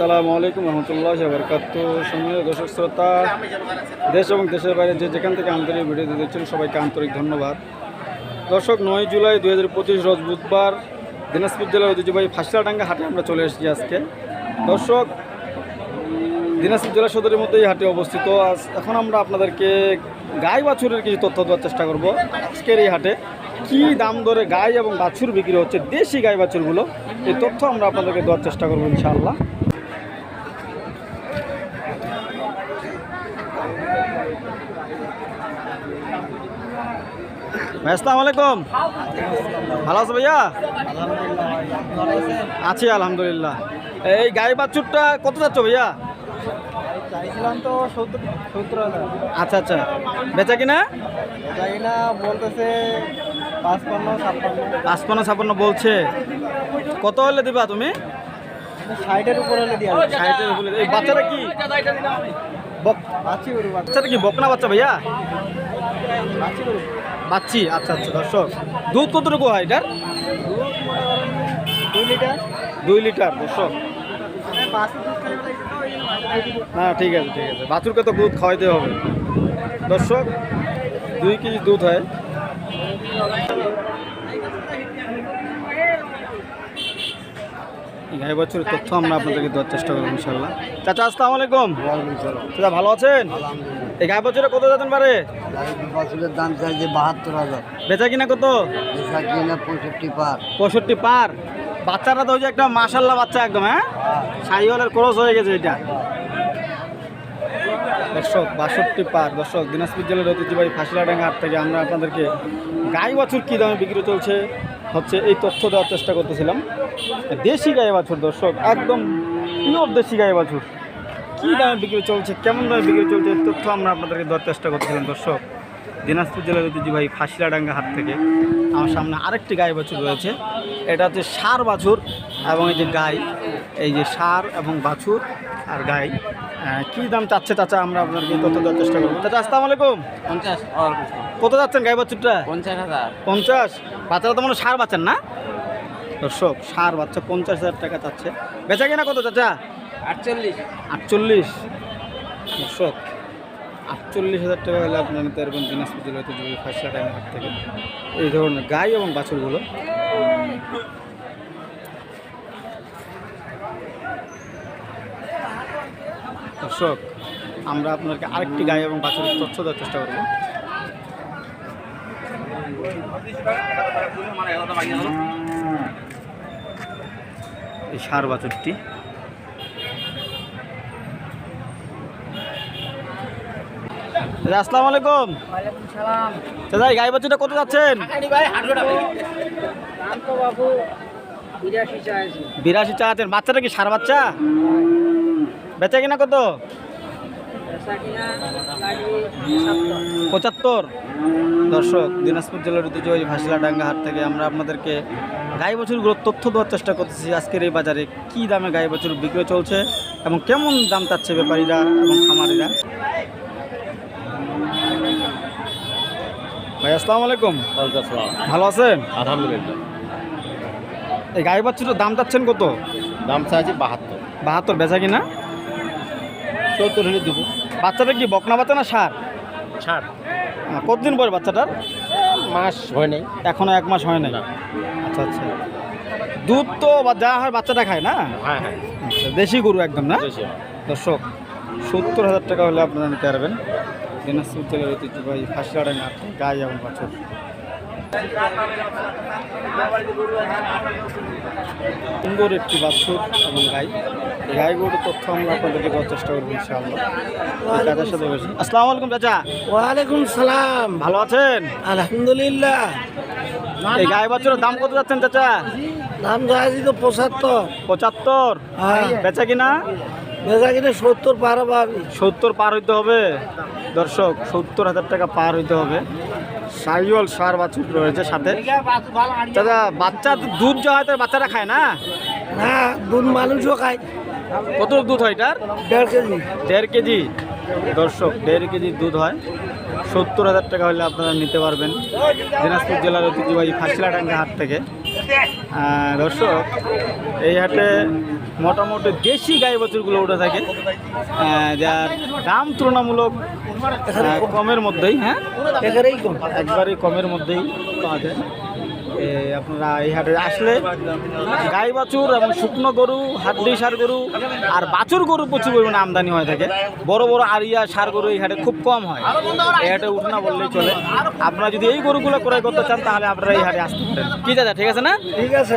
আসসালামু আলাইকুম রহমতুল্লাহ বরকাত সময় দর্শক, শ্রোতা, দেশ এবং দেশের বাইরে যে যেখান থেকে আন্তরিক ভিডিও দেখছেন, সবাইকে আন্তরিক ধন্যবাদ। দর্শক, নয় জুলাই দু হাজার পঁচিশ রোজ বুধবার দিনাজপুর জেলার ঐতিহ্যবাহী ফাঁসিলাডাঙ্গা হাটে আমরা চলে এসেছি আজকে। দর্শক, দিনাজপুর জেলা সদরের মধ্যে এই হাটে অবস্থিত। আজ এখন আমরা আপনাদেরকে গাই বাছুরের কিছু তথ্য দেওয়ার চেষ্টা করব। আজকের এই হাটে কী দাম দরে গাই এবং বাছুর বিক্রি হচ্ছে, দেশি গাই বাছুরগুলো, এই তথ্য আমরা আপনাদেরকে দেওয়ার চেষ্টা করব ইনশাআল্লাহ। আসসালামু আলাইকুম। ভালো আছো ভাইয়া? আছি আলহামদুলিল্লাহ। এই গাই বাছুরটা কত যাচ্ছ ভাইয়া? চাইছিলাম তো সত্তর সত্তর হাজার। আচ্ছা আচ্ছা। বেচা কিনা? চাই না বলতেছে পাঁচপান্ন ছাপ্পান্ন। পাঁচপান্ন ছাপ্পান্ন বলছে। কত হলে দিবা তুমি? ষাটের উপর হলে দিয়ে ষাটের উপরে। এই বাচ্চাটা কি? বাচ্চাটা কি বকনা বাচ্চা ভাইয়া? বাচ্চি আচ্ছা আচ্ছা দর্শক দুধ কতটুকু হয় এটার? দুই লিটার। দুই লিটার দর্শক। না ঠিক আছে ঠিক আছে। বাছুরকে তো দুধ খাওয়াইতে হবে। দর্শক দুই কেজি দুধ হয়। গাই বছরের তথ্য আমরা আপনাদেরকে দেওয়ার চেষ্টা করব ইনশাল্লাহ চাচা, আসসালামু আলাইকুম। চাচা, ভালো আছেন? এই গাই বছরে কত যাতেন পারে বছরের দাম চাইছে বাহাত্তর হাজার বেচা কিনা কত? বেচা কিনা পঁয়ষট্টি পার। পঁয়ষট্টি পার বাচ্চাটা তো যে একটা মাসাল্লাহ বাচ্চা একদম হ্যাঁ? সাইওয়ালের ক্রস হয়ে গেছে এটা। দর্শক, বাষট্টি পার। দর্শক, দিনাজপুর জেলার ঐতিহ্যবাহী ফাঁসিলাডাঙ্গা থেকে আমরা আপনাদেরকে গাই বাছুর কী দামে বিক্রি চলছে? হচ্ছে এই তথ্য দেওয়ার চেষ্টা করতেছিলাম। দেশি গায়ে বাছুর, দর্শক, একদম পিওর দেশি গায়ে বাছুর। কী দামে বিক্রি চলছে, কেমন দামে বিক্রি চলছে তথ্য আমরা আপনাদেরকে দেওয়ার চেষ্টা করতেছিলাম, দর্শক। দিনাজপুর জেলার ঐতিহ্য ভাই ফাঁসিলাডাঙ্গা হাত থেকে আমার সামনে আরেকটি গায়ে বাছুর রয়েছে। এটা হচ্ছে সার বাছুর। এবং এই যে গাই এই যে সার এবং বাছুর আর গাই কি দাম চাচ্ছে চাচা? আমরা আপনাদেরকে তথ্য দেওয়ার চেষ্টা করব। চাচা আসসালামু আলাইকুম। পঞ্চাশ কত যাচ্ছেন গাই বাছুরটা? পঞ্চাশ হাজার। পঞ্চাশ? বাচ্চারা তো মনে সার বাচ্চার না? দর্শক সার বাচ্চা পঞ্চাশ হাজার টাকা চাচ্ছে। বেচা কিনা কত চাচা? আটচল্লিশ। আটচল্লিশ? দর্শক আটচল্লিশ হাজার টাকা হলে আপনার নিতে পারবেন দিনাজপুর তো যদি ফার্স্ট টাইমের থেকে। এই ধরনের গাই এবং বাছুরগুলো। দর্শক আমরা আপনাদেরকে আরেকটি গাই এবং বাছুরের তথ্য দেওয়ার চেষ্টা করব। এই সার বাছুরটি। আসসালামু আলাইকুম। দাদা এই গাই বাছুরটা কত যাচ্ছেন? বিরাশি বিরাশি চাচ্ছেন বাচ্চাটা কি সার বাচ্চা? বেচা কিনা কত পঁচাত্তর। দর্শক দিনাজপুর জেলার ঐতিহ্যবাহী ভাসিলাডাঙ্গা হাট থেকে আমরা আপনাদেরকে গাই বাছুরগুলোর তথ্য দেওয়ার চেষ্টা করতেছি আজকের এই বাজারে কী দামে গাই বছর বিক্রয় চলছে এবং কেমন দাম চাচ্ছে ব্যাপারীরা এবং খামারিরা? ভাই আসসালামু আলাইকুম। ভালো আছেন? আলহামদুলিল্লাহ। এই গাই বাছুরের দাম চাচ্ছেন কত? দাম চাইছি বাহাত্তর। বাহাত্তর বেচা কিনা সত্তর হলে দেবো। বাচ্চাটা কি বকনা বাচ্চা না সার? আহ, কতদিন পরে বাচ্চাটার? মাস হয় নাই। এখনও এক মাস হয় নাই? না। আচ্ছা আচ্ছা। দুধ তো বা যা হয় বাচ্চাটা খায় না? হ্যাঁ হ্যাঁ। আচ্ছা, দেশি গরু একদম না? দর্শক সত্তর হাজার টাকা হলে আপনারা নিতে পারবেন। দিনাজপুর জেলার ঐতিহ্যবাহী ফাঁসিলাড়া নাট গাই এবং বাছুর। সুন্দর একটি বাছুর এবং গাই। গাই গরুর তথ্য আমরা আপনাদেরকে দেওয়ার চেষ্টা করব ইনশাআল্লাহ। সাথে বসে। আসসালামু আলাইকুম চাচা। ওয়ালাইকুম সালাম। ভালো আছেন? আলহামদুলিল্লাহ। এই গাই বাছুরের দাম কত যাচ্ছেন চাচা? দাম চাইছি তো পঁচাত্তর। পঁচাত্তর? হ্যাঁ। বেচা কিনা? বেচা কিনা সত্তর পারো পাবি সত্তর পার হইতে হবে। দর্শক সত্তর হাজার টাকা পার হইতে হবে। সাইওয়াল সার বাছুর রয়েছে সাথে। দাদা বাচ্চা দুধ যা হয় তার বাচ্চারা খায় না? হ্যাঁ দুধ মানুষও খায়। কত দুধ হয় এটার? দেড় কেজি। দেড় কেজি। দর্শক দেড় কেজি দুধ হয়। সত্তর হাজার টাকা হলে আপনারা নিতে পারবেন। দিনাজপুর জেলার ঐতিহ্যবাহী ফাঁসিলাডাঙ্গা হাট থেকে। দর্শক এই হাটে মোটামুটি দেশি গাই বছরগুলো উঠে থাকে। যার দাম তুলনামূলক কমের মধ্যেই হ্যাঁ? একবারেই কম। একবারেই কমের মধ্যেই পাওয়া যায়। আপনারা এই হাটে আসলে গাই বাছুর এবং শুকনো গরু হাড্ডি সার গরু আর বাছুর গরু প্রচুর পরিমাণে আমদানি হয়ে থাকে। বড় বড় আরিয়া সার গরু এই হাটে খুব কম হয়। এই হাটে উঠনা বললেই চলে। আপনারা যদি এই গরুগুলো ক্রয় করতে চান তাহলে আপনারা এই হাটে আসতে পারেন। কি দাদা ঠিক আছে না? ঠিক আছে।